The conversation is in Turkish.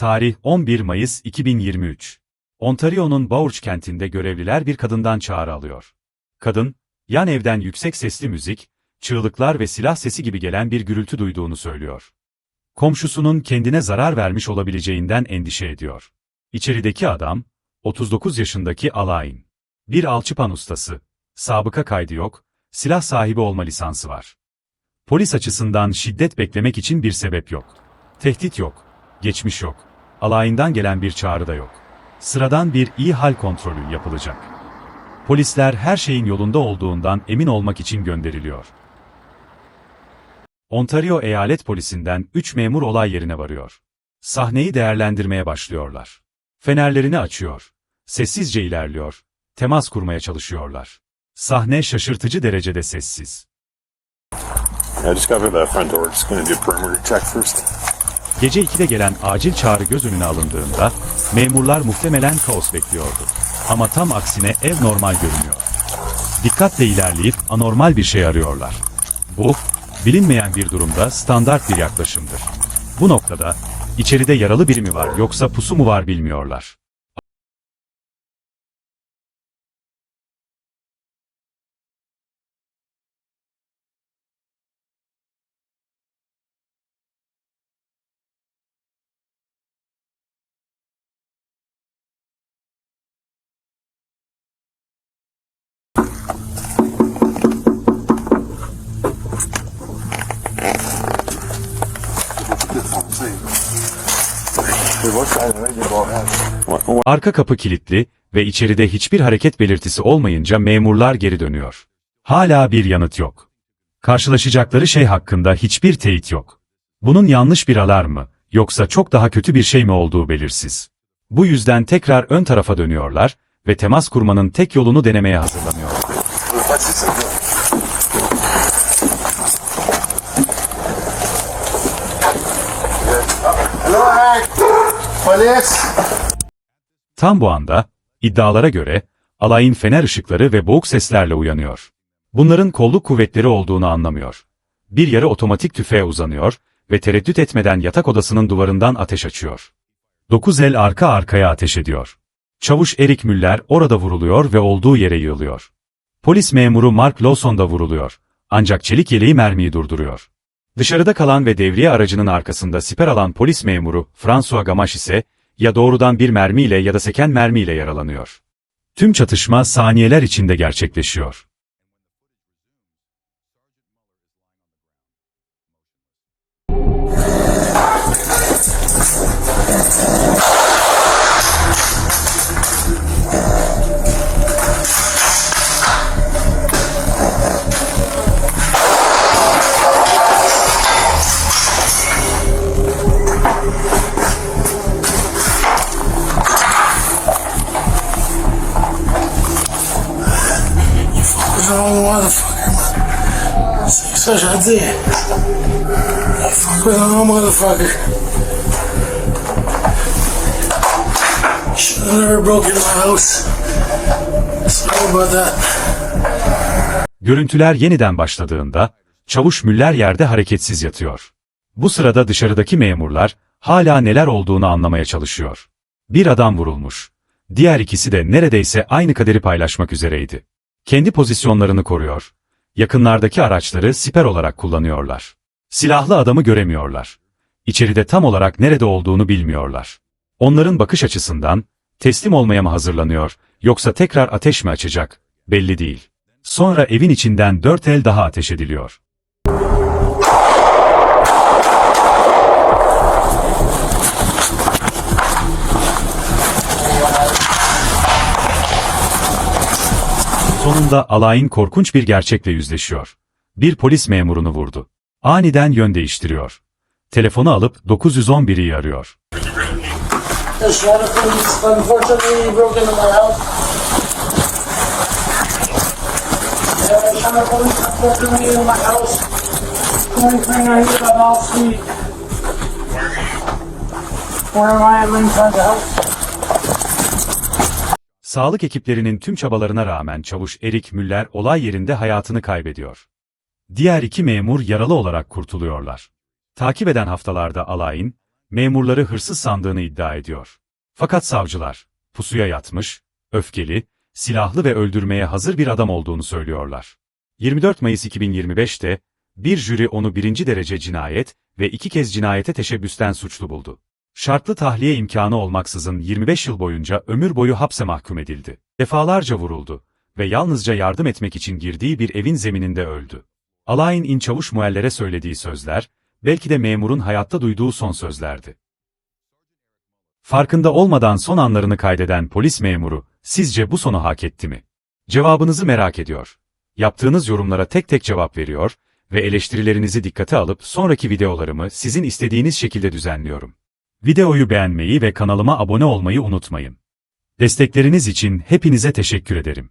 Tarih 11 Mayıs 2023. Ontario'nun Bourge kentinde görevliler bir kadından çağrı alıyor. Kadın, yan evden yüksek sesli müzik, çığlıklar ve silah sesi gibi gelen bir gürültü duyduğunu söylüyor. Komşusunun kendine zarar vermiş olabileceğinden endişe ediyor. İçerideki adam, 39 yaşındaki Alain. Bir alçıpan ustası. Sabıka kaydı yok, silah sahibi olma lisansı var. Polis açısından şiddet beklemek için bir sebep yok. Tehdit yok. Geçmiş yok. Alayından gelen bir çağrı da yok. Sıradan bir iyi hal kontrolü yapılacak. Polisler her şeyin yolunda olduğundan emin olmak için gönderiliyor. Ontario Eyalet Polisi'nden 3 memur olay yerine varıyor. Sahneyi değerlendirmeye başlıyorlar. Fenerlerini açıyor. Sessizce ilerliyor. Temas kurmaya çalışıyorlar. Sahne şaşırtıcı derecede sessiz. I just got through that front door. Just gonna do a perimeter check first. Gece 2'de gelen acil çağrı göz önüne alındığında, memurlar muhtemelen kaos bekliyordu. Ama tam aksine ev normal görünüyor. Dikkatle ilerleyip anormal bir şey arıyorlar. Bu, bilinmeyen bir durumda standart bir yaklaşımdır. Bu noktada, içeride yaralı biri mi var yoksa pusu mu var bilmiyorlar. Arka kapı kilitli ve içeride hiçbir hareket belirtisi olmayınca memurlar geri dönüyor. Hala bir yanıt yok. Karşılaşacakları şey hakkında hiçbir teyit yok. Bunun yanlış bir alarm mı, yoksa çok daha kötü bir şey mi olduğu belirsiz. Bu yüzden tekrar ön tarafa dönüyorlar ve temas kurmanın tek yolunu denemeye hazırlanıyor. Polis! Tam bu anda, iddialara göre, alayın fener ışıkları ve boğuk seslerle uyanıyor. Bunların kolluk kuvvetleri olduğunu anlamıyor. Bir yarı otomatik tüfeğe uzanıyor ve tereddüt etmeden yatak odasının duvarından ateş açıyor. Dokuz el arka arkaya ateş ediyor. Çavuş Erik Müller orada vuruluyor ve olduğu yere yığılıyor. Polis memuru Mark Lawson da vuruluyor. Ancak çelik yeleği mermiyi durduruyor. Dışarıda kalan ve devriye aracının arkasında siper alan polis memuru François Gamache ise ya doğrudan bir mermiyle ya da seken mermiyle yaralanıyor. Tüm çatışma saniyeler içinde gerçekleşiyor. Ça que j'ai dit. Fuck with wrong motherfucker. Should have never broke into my house. Sorry about that. Görüntüler yeniden başladığında, çavuş Müller yerde hareketsiz yatıyor. Bu sırada dışarıdaki memurlar, hala neler olduğunu anlamaya çalışıyor. Bir adam vurulmuş. Diğer ikisi de neredeyse aynı kaderi paylaşmak üzereydi. Kendi pozisyonlarını koruyor. Yakınlardaki araçları siper olarak kullanıyorlar. Silahlı adamı göremiyorlar. İçeride tam olarak nerede olduğunu bilmiyorlar. Onların bakış açısından, teslim olmaya mı hazırlanıyor, yoksa tekrar ateş mi açacak, belli değil. Sonra evin içinden dört el daha ateş ediliyor. Sonunda alayın korkunç bir gerçekle yüzleşiyor. Bir polis memurunu vurdu. Aniden yön değiştiriyor. Telefonu alıp 911'i arıyor. This one of things, unfortunately, broke into my house. Yeah, the Shire Police broke into my house. 2390 Wall Street. Where am I? I'm inside the house. Sağlık ekiplerinin tüm çabalarına rağmen çavuş Erik Müller olay yerinde hayatını kaybediyor. Diğer iki memur yaralı olarak kurtuluyorlar. Takip eden haftalarda alayın, memurları hırsız sandığını iddia ediyor. Fakat savcılar, pusuya yatmış, öfkeli, silahlı ve öldürmeye hazır bir adam olduğunu söylüyorlar. 24 Mayıs 2025'te, bir jüri onu birinci derece cinayet ve iki kez cinayete teşebbüsten suçlu buldu. Şartlı tahliye imkanı olmaksızın 25 yıl boyunca ömür boyu hapse mahkum edildi. Defalarca vuruldu ve yalnızca yardım etmek için girdiği bir evin zemininde öldü. Alayın İnçavuş Mueller'e söylediği sözler, belki de memurun hayatta duyduğu son sözlerdi. Farkında olmadan son anlarını kaydeden polis memuru, sizce bu sonu hak etti mi? Cevabınızı merak ediyor. Yaptığınız yorumlara tek tek cevap veriyor ve eleştirilerinizi dikkate alıp sonraki videolarımı sizin istediğiniz şekilde düzenliyorum. Videoyu beğenmeyi ve kanalıma abone olmayı unutmayın. Destekleriniz için hepinize teşekkür ederim.